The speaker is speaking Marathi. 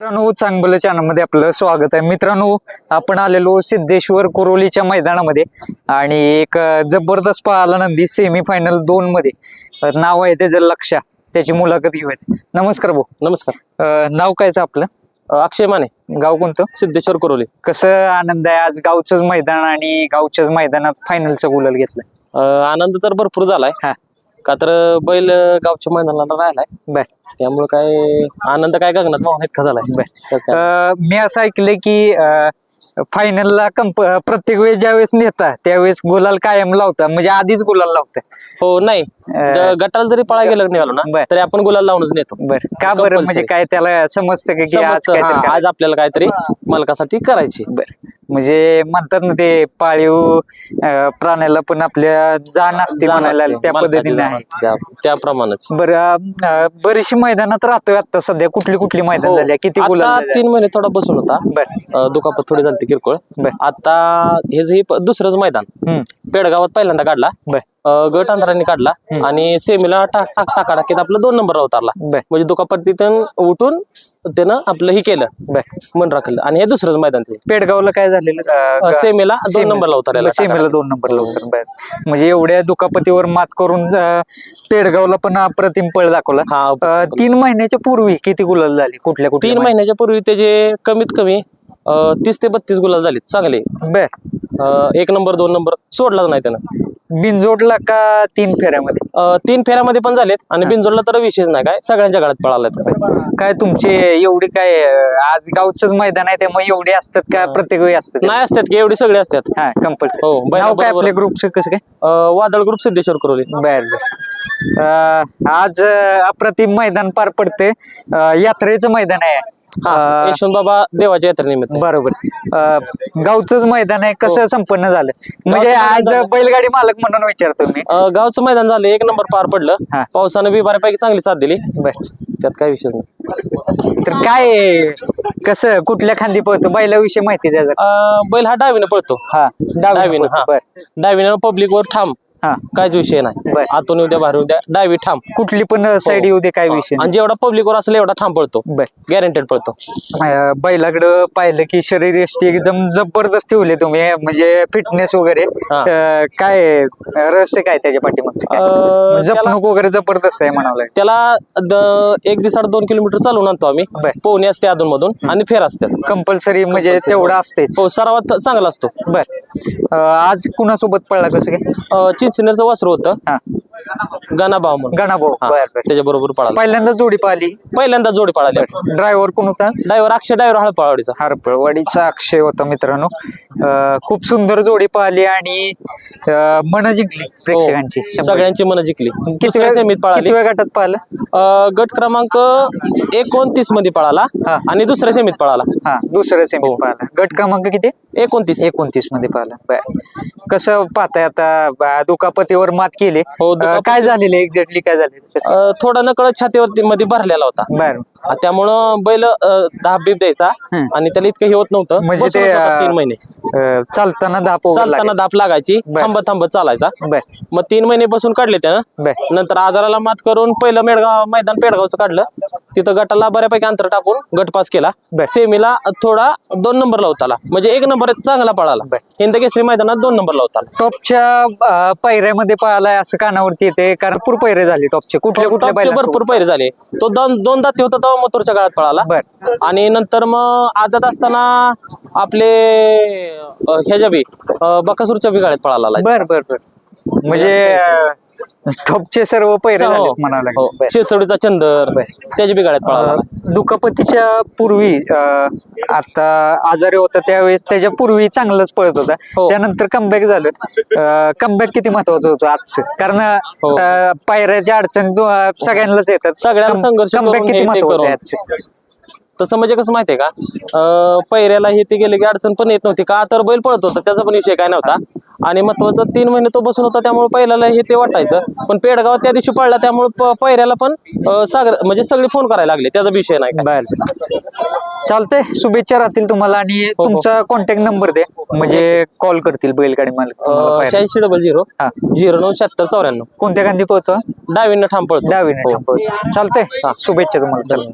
मित्रांनो चांगलं चॅनलमध्ये आपलं स्वागत आहे. मित्रांनो आपण आलेलो सिद्धेश्वर कोरोलीच्या मैदानामध्ये आणि एक जबरदस्त पाहायला नंदी सेमी फायनल दोन मध्ये नाव आहे त्याचं लक्षा. त्याची मुलाखत घेऊयात. नमस्कार भाऊ. नमस्कार. नाव कायचं आपलं? अक्षय माने. गाव कोणतं? सिद्धेश्वर कोरोली. कसं आनंद आहे आज गावचंच मैदान आणि गावच्याच मैदानात फायनलचं गुलाल घेतलं आनंद तर भरपूर झालाय. हा. का तर बैल गावच्या मैदानाला राहिलाय. बर. त्यामुळे काय आनंद काय गगनात मावून इतका झालाय. काय. अं, मी असं ऐकलंय की फायनलला कंप प्रत्येक वेळेस ज्यावेळेस नेता त्यावेळेस गुलाल कायम लावता म्हणजे आधीच गुलाल लावता हो नाही. ज- गटाला जरी पळा गेलं निघालो ना बर. तरी आपण गुलाल लावूनच नेतो. बर. का बरं? Compulsory. म्हणजे काय त्याला समजतं का की आज समजतं, हा? आज आपल्याला काहीतरी मालकासाठी करायची. बर. म्हणजे म्हणतात ना ते पाळीव अं, प्राण्याला पण आपल्या जाण असते जाण म्हणायला असते, त्या मालकाची पद्धतीने. जाण आहे असते, त्या- त्याप्रमाणेच. बरं अं, बरीचशी मैदानात राहतोय आता सध्या. कुठली कुठली मैदान हो. झाली किती आता गुलाल झाले? तीन महिने थोडा बसून होता. बर. अ, दुखापत थोडी झाली किरकोळ. बर. आता हे जे प- दुसरंच मैदान. हम्म. पेडगावात पहिल्यांदा काढला. बर. गट अंतरांनी काढला. आणि सेमीला टाक टाक टाकाटाकीत आपलं दोन नंबरला उतारला म्हणजे दुखापत उठून त्यानं आपलं हे केलं मन राखलं. आणि हे दुसरंच मैदान पेडगावला काय झालेलं? सेमीला दोन नंबरला उतरायला सेमीला दोन नंबरला उतर म्हणजे एवढ्या दुखापतीवर मात करून पेडगावला पण अप्रतिम पळ दाखवला. हा तीन महिन्याच्या पूर्वी किती गुलाल झाली? कुठल्या कुठल्या तीन महिन्याच्या पूर्वी त्याचे कमीत कमी तीस ते बत्तीस गुलाल झाले चांगले. अ, एक नंबर दोन नंबर सोडलाच नाही त्यानं. बिनजोडला का तीन फेऱ्यामध्ये? अ, तीन फेऱ्यामध्ये पण झालेत आणि बिनजोडला तर विशेष नाही काय सगळ्यांच्या गळ्यात पळाला तसं. काय तुमचे एवढी काय अं, आज गावचंच मैदान आहे त्यामुळे एवढे असतात का? प्रत्येक वेळी असतात नाही असतात की एवढे सगळे असतात. हा कंपल्सरी हो बैला नाव काय बरोबर. आपल्या ग्रुपचं कसं काय? अ, वादळ ग्रुप सिद्धेश्वर करोली. बर बर. अं, आज अं, अप्रतिम मैदान पार पडते अं, यात्रेचं मैदान आहे. अं, यशवंत बाबा देवाच्या यात्रेनिमित्त. बरोबर. अं, गावचंच मैदान आहे कसं संपन्न झालं? म्हणजे हो. आज. बैलगाडी मालक म्हणून विचारतो मी. अ, गावचं मैदान झालं एक नंबर पार पडलं. हा. पावसानं बी बऱ्यापैकी चांगली साथ दिली. बर. त्यात काय विषय नाही. तर काय आहे? कसं कुठल्या खांदी पळतो? बैलाविषयी माहिती द्या जरा. अ, बैल हा डावीनं पळतो. हा डावीनं डावीनं पळतो, हा. बर. डावीनं पब्लिक वर ठाम. हा. काहीच विषय नाही. बर. आतून उद्या बाहेर उद्या डावी ठाम. कुठली पण साईड येऊ दे काय विषय आणि जेवढा पब्लिक वर असेल एवढा ठाम नाही. बर. गॅरंटेड पळतो. अं, बैलाकडं पाहिलं की शरीर यष्टी एकदम जबरदस्त ठेवले तुम्ही. म्हणजे फिटनेस वगैरे. हा. अं, काय रहस्य काय त्याच्या पाठीमागचं? काय? अ, त्याला- जपणूक वगैरे जबरदस्त आहे म्हणावं लागेल. त्याला द- एक दिवसाड दोन किलोमीटर चालवून आणतो आम्ही. बर. पोहणी असते अधून मधून आणि फेर असतात. कंपल्सरी म्हणजे तेवढं असतेच. हो सरावात चांगला असतो. बर. अं, आज कुणासोबत पडला कसं काय? अ, शिक्षणाचं वासरू होतं. हा गाणा भाव म्हणून. गणाभाऊ हा, बर बर. त्याच्या बरोबर पळाला. पहिल्यांदा जोडी पाहिली. पहिल्यांदा जोडी पळाली ड्रायव्हर कोण होता? ड्रायव्हर अक्षय ड्रायव्हर हळपळवाडीचा. हरपळवाडीचा अक्षय होता मित्रांनो. अं, खूप सुंदर जोडी पाहिली आणि अं, मन जिंकली प्रेक्षकांची. शंभर. सगळ्यांची मन जिंकली. किती दुसऱ्या सेमीत वेळ पळाली. किती वेळ गटात पाहिलं? अ, गट क्रमांक एकोणतीसमध्ये पळाला हा. आणि दुसऱ्या सेमीत पळाला. हा दुसऱ्या सेमीत हो. पाहिला गट क्रमांक किती? एकोणतीस. एकोणतीसमध्ये पाहिला बर. कसं पाहताय आता ब- दुखापतीवर मात केली. हो, अं, काय झालेलं एक्झॅक्टली काय झालेलं अ, थोडा नकळत छातीवरती मध्ये भरलेला होता. बर. आ, त्यामुळं बैल धाप बीप द्यायचा हम्म. आणि त्याला इतकं हे होत नव्हतं. म्हणजे बसूनच ते होता तीन महिने. अं, चालताना धाप वगैरे चालताना लागायची. धाप लागायची. बर. थांबत थांबत चालायचा. बर. मग तीन महिने बसून काढले त्यानं. बर. नंतर आजाराला मात करून पहिलं मेडगाव मैदान पेडगावचं काढलं. तिथं गटाला बऱ्यापैकी अंतर टाकून गट पास केला. बर. सेमीला थोडा दोन नंबरला होताला म्हणजे एक नंबर चांगला पळाला. बर. हिंद केसरी मैदानात दोन नंबरला होताला टॉपच्या अं, पायऱ्यामध्ये पाहिलाय असं कानावरती येते. कारण भरपूर पायरे झाले टॉपचे. कुठल्या टॉपचे बैलांसोबत? भरपूर पैरे झाले. तो दोन दोन दाती होता तेव्हा मथुरच्या काळात पळाला. बर. आणि नंतर मग आदत असताना आपले अ, ह्याच्या बी अ, बकासूरच्या बी गाड्यात पळाला. बर बर बर. म्हणजे अं, टॉपचे सर्व पैरे हो, झाले म्हणावं लागेल बर. शिरसवडीचा चंदर बर. त्याच्या बी गाड्यात पळाला अं, दुखापतीच्या पूर्वी अं, आता आजारी होता त्यावेळेस त्याच्या पूर्वी चांगलंच पळत होता हो. त्यानंतर कमबॅक झालं कमबॅक किती महत्वाचं होतं आजचं कारण हो. अं, पायऱ्याच्या अडचणी दु- सगळ्यांनाच येतात सगळ्यांना संघर्ष कमबॅक करून किती हे ते महत्वाचं आहे करून. आजचं तसं म्हणजे कसं माहितीये का? अं, पैऱ्याला हे ते गेले की अडचण पण येत नव्हती. का तर बैल पळत होता त्याचा पण विषय काय नव्हता. आणि महत्वाचं तीन महिने तो बसून होता त्यामुळे पहिल्याला हे ते वाटायचं. पण पेडगावात त्या दिवशी पळला त्यामुळे प- पैऱ्याला पण अं, सागर म्हणजे सगळे फोन करायला लागले. त्याचा विषय नाही काय. बर. चालतंय. शुभेच्छा राहतील तुम्हाला आणि हो. तुमचा कॉन्टॅक्ट नंबर दे म्हणजे कॉल करतील बैलगाडी मालक तुम्हाला अं, पाहायला. शहाऐंशी डबल झिरो हा. झिरो नऊ शहात्तर चौऱ्याण्णव. कोणत्या गांधी पोहतो डावीनं ठाम पळतो. डावीने हो. थांबवतो. चालतंय शुभेच्छा तुम्हाला. चला